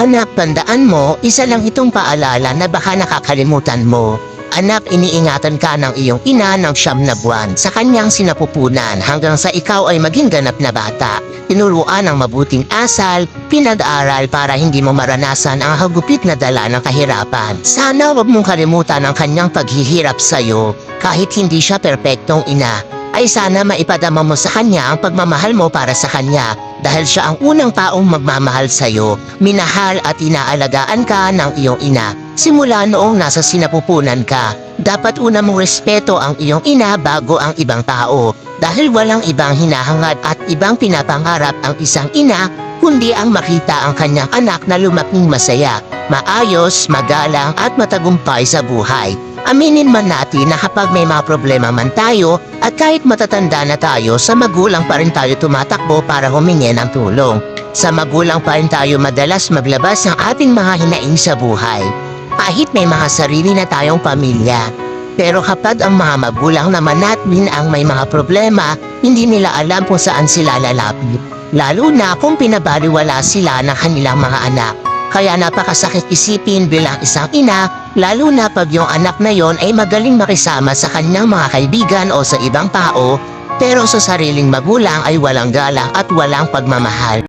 Anak, tandaan mo, isa lang itong paalala na baka nakakalimutan mo. Anak, iniingatan ka ng iyong ina ng siyam na buwan sa kanyang sinapupunan hanggang sa ikaw ay maging ganap na bata. Tinuruan ng mabuting asal, pinag-aral para hindi mo maranasan ang hagupit na dala ng kahirapan. Sana wag mong kalimutan ang kanyang paghihirap sa'yo kahit hindi siya perpektong ina ay sana maipadama mo sa kanya ang pagmamahal mo para sa kanya dahil siya ang unang taong magmamahal sa iyo, minahal at inaalagaan ka ng iyong ina. Simula noong nasa sinapupunan ka, dapat una mong respeto ang iyong ina bago ang ibang tao dahil walang ibang hinahangad at ibang pinapangarap ang isang ina kundi ang makita ang kanyang anak na lumaking masaya, maayos, magalang at matagumpay sa buhay. Aminin man natin na kapag may mga problema man tayo at kahit matatanda na tayo, sa magulang pa rin tayo tumatakbo para humingi ng tulong. Sa magulang pa rin tayo madalas maglabas ng ating mga hinaing sa buhay. Kahit may mga sarili na tayong pamilya. Pero kapag ang mga magulang naman natin ang may mga problema, hindi nila alam kung saan sila lalapit. Lalo na kung pinabaliwala sila ng kanilang mga anak. Kaya napakasakit isipin bilang isang ina, lalo na pag yung anak na yon ay magaling makisama sa kanyang mga kaibigan o sa ibang tao, pero sa sariling magulang ay walang galang at walang pagmamahal.